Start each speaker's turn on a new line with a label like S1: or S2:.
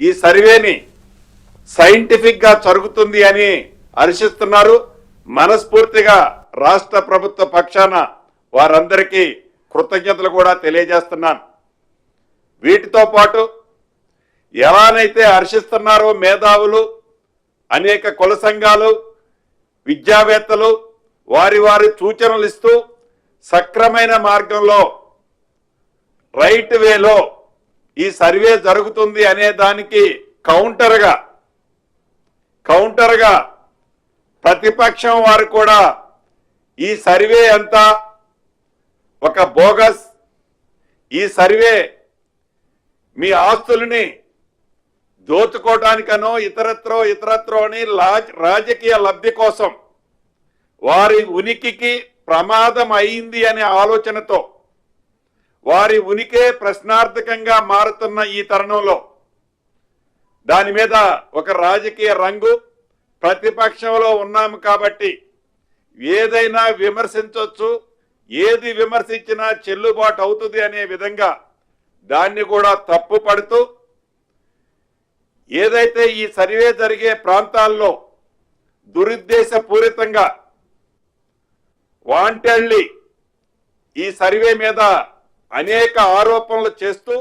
S1: ఈ సర్వేని సైంటిఫిక్గా జరుగుతుంది అని హర్షిస్తున్నారు. మనస్ఫూర్తిగా రాష్ట్ర ప్రభుత్వ పక్షాన వారందరికీ కృతజ్ఞతలు కూడా తెలియజేస్తున్నాను. వీటితో పాటు ఎలానైతే హర్షిస్తున్నారో మేధావులు అనేక కుల సంఘాలు విద్యావేత్తలు వారి వారి సూచనలు ఇస్తూ సక్రమైన మార్గంలో రైట్ వేలో ఈ సర్వే జరుగుతుంది అనే దానికి కౌంటర్గా కౌంటర్గా ప్రతిపక్షం వారు కూడా ఈ సర్వే అంతా ఒక బోగస్. ఈ సర్వే మీ ఆస్తుల్ని దోచుకోవటానికనో ఇతరత్రో ఇతరత్రో అని లా- రాజకీయ లబ్ధి కోసం వారి ఉనికికి ప్రమాదం అయింది అనే ఆలోచనతో వారి ఉనికే ప్రశ్నార్థకంగా మారుతున్న ఈ తరుణంలో దాని మీద ఒక రాజకీయ రంగు ప్రతిపక్షంలో ఉన్నాము కాబట్టి ఏదైనా విమర్శించవచ్చు ఏది విమర్శించినా చెల్లుబాటు అవుతుంది అనే విధంగా దాన్ని కూడా తప్పు పడుతూ ఏదైతే ఈ సర్వే జరిగే ప్రాంతాల్లో దురుద్దేశపూరితంగా వాంటెళ్ళి ఈ సర్వే మీద అనేక ఆరోపణలు చేస్తూ